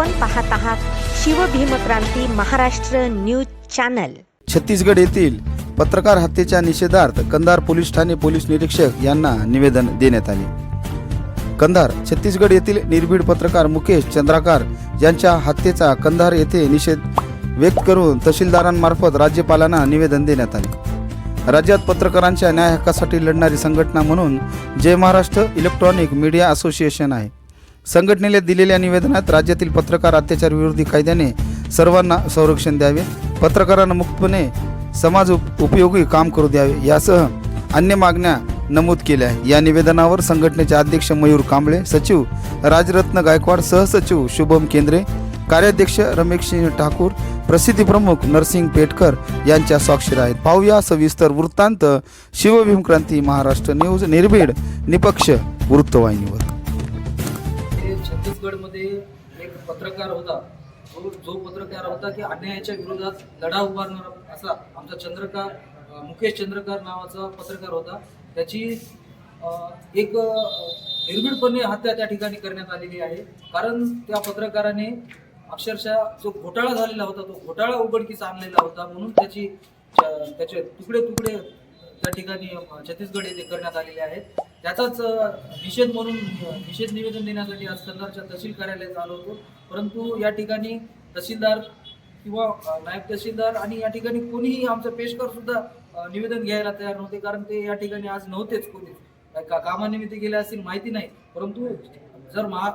आपण पाहत आहात शिवभीमक्रांती महाराष्ट्र न्यूज चॅनल. छत्तीसगड येथील पत्रकार हत्येच्या निषेधार्थ कंधार पोलीस ठाणे पोलीस निरीक्षक यांना निवेदन देण्यात आले. कंधार छत्तीसगड येथील निर्भीड पत्रकार मुकेश चंद्राकार यांच्या हत्येचा कंधार येथे निषेध व्यक्त करून तहसीलदारांमार्फत राज्यपालांना निवेदन देण्यात आले. राज्यात पत्रकारांच्या न्याय हक्कासाठी लढणारी संघटना म्हणून Jai Maharashtra electronic media association आहे. संघटनेला दिलेल्या निवेदनात राज्यातील पत्रकार अत्याचार विरोधी कायद्याने सर्वांना संरक्षण द्यावे पत्रकारांना मुक्तपणे समाज उप उपयोगी काम करू द्यावे यासह अन्य मागण्या नमूद केल्या आहे या निवेदनावर संघटनेचे अध्यक्ष मयूर कांबळे सचिव राजरत्न गायकवाड सहसचिव शुभम केंद्रे कार्याध्यक्ष रमेश सिंह ठाकूर प्रसिद्धी प्रमुख नरसिंग पेटकर यांच्या स्वाक्षर आहेत. पाहूया सविस्तर वृत्तांत शिवभीमक्रांती महाराष्ट्र न्यूज निर्भीड निपक्ष वृत्तवाहिनीवर. छत्तीसगडमध्ये एक पत्रकार होता. तो जो पत्रकार होता की अन्यायाच्या विरोधात लढा उभारणारा असा आमचा चंद्रकार मुकेश चंद्रकार नावाचा पत्रकार होता. त्याची एक निर्भीडपणे हत्या त्या ठिकाणी करण्यात आलेली आहे. कारण त्या पत्रकाराने अक्षरशः जो घोटाळा झालेला होता तो घोटाळा उघडकीस आणलेला होता म्हणून त्याची त्याचे तुकडे तुकडे त्या ठिकाणी छत्तीसगड येथे करण्यात आलेले आहेत. त्याचाच निषेध म्हणून निषेध निवेदन देण्यासाठी आज कन्नडच्या तहसील कार्यालयात आलो होतो. परंतु या ठिकाणी तहसीलदार किंवा नायब तहसीलदार आणि या ठिकाणी कोणीही आमचं पेशकर सुद्धा निवेदन घ्यायला तयार नव्हते. कारण ते या ठिकाणी आज नव्हतेच कोणी का कामानिमित्त गेले असतील माहिती नाही. परंतु जर महा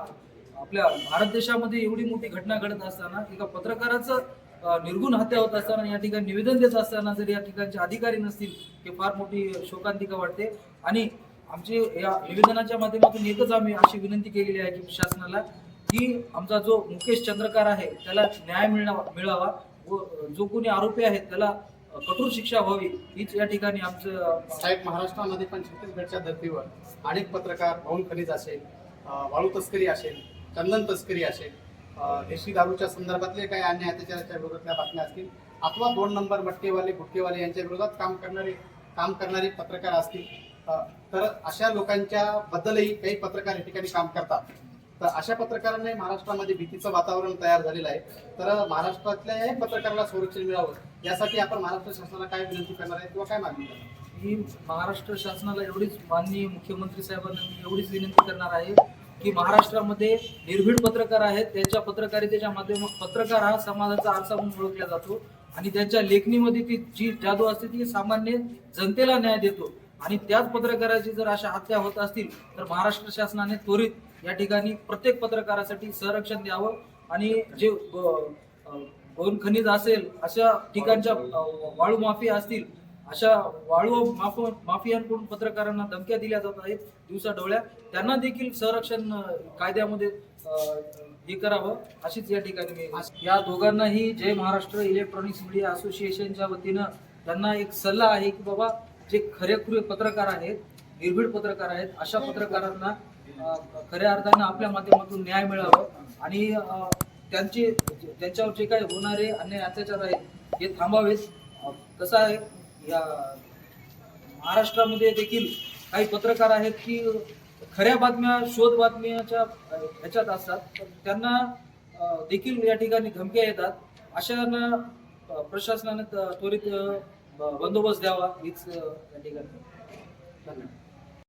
आपल्या भारत देशामध्ये एवढी मोठी घटना घडत असताना एका पत्रकाराचं निर्गुण हत्या होत असताना या ठिकाणी निवेदन देत असताना जर या ठिकाणचे अधिकारी नसतील हे फार मोठी शोकांतिका वाटते. आणि आमचे या निवेदनाच्या माध्यमातून एकच आम्ही अशी विनंती केलेली आहे की शासनाला की आमचा जो मुकेश चंद्रकार आहे त्याला न्याय मिळावा मिळावा व जो कोणी आरोपी आहेत त्याला कठोर शिक्षा व्हावी हीच या ठिकाणी आमचं साहेब महाराष्ट्रामध्ये पण छत्तीसगडच्या धर्तीवर अनेक पत्रकार पाऊन खनिज असेल वाळू तस्करी असेल चंदन तस्करी असेल देशी दारूच्या संदर्भातले काही अन्य अत्याचाराच्या विरोधातल्या बातम्या असतील अथवा दोन नंबर मटकेवाले गुटकेवाले यांच्या विरोधात काम करणारे काम करणारे पत्रकार असतील तर अशा लोकांच्या बद्दलही काही पत्रकार या ठिकाणी काम करतात. तर अशा पत्रकारांनाही महाराष्ट्रामध्ये भीतीचं वातावरण तयार झालेलं आहे. तर महाराष्ट्रातल्या पत्रकाराला संरक्षण मिळावं यासाठी आपण महाराष्ट्र शासनाला काय विनंती करणार आहे किंवा काय मागणी करणार ही महाराष्ट्र शासनाला एवढीच माननीय मुख्यमंत्री साहेबांना मी एवढीच विनंती करणार आहे की महाराष्ट्रामध्ये निर्भीड पत्रकार आहेत. त्यांच्या पत्रकारितेच्या माध्यमात पत्रकार हा समाजाचा आरसा म्हणून ओळखला जातो. आणि त्यांच्या लेखणीमध्ये ती जी जादू असते ती सामान्य जनतेला न्याय देतो. आणि त्याच पत्रकाराची जर अशा हत्या होत असतील तर महाराष्ट्र शासनाने त्वरित या ठिकाणी प्रत्येक पत्रकारासाठी संरक्षण द्यावं आणि जे गोन खनिज असेल अशा ठिकाणच्या वाळू माफिया असतील अशा वाळू माफ माफियांकडून पत्रकारांना धमक्या दिल्या जात आहेत दिवसा डोळ्या त्यांना देखील संरक्षण कायद्यामध्ये हे करावं अशीच या ठिकाणी मी या दोघांनाही जय महाराष्ट्र इलेक्ट्रॉनिक्स मीडिया असोसिएशनच्या वतीनं त्यांना एक सल्ला आहे की बाबा जे खरेखुरे पत्रकार आहेत निर्भीड पत्रकार आहेत अशा पत्रकारांना खऱ्या अर्थानं आपल्या माध्यमातून न्याय मिळावं आणि त्यांचे त्यांच्यावर जे काही होणारे अन्याय अत्याचार आहेत हे थांबावेच कसं आहे या महाराष्ट्रामध्ये देखील काही पत्रकार आहेत की खऱ्या बातम्या शोध बातम्याच्या ह्याच्यात असतात. तर त्यांना देखील या ठिकाणी धमक्या येतात. अशांना प्रशासनाने त्वरित बंदोबस्त द्यावा हीच अ, या ठिकाणी धन्यवाद.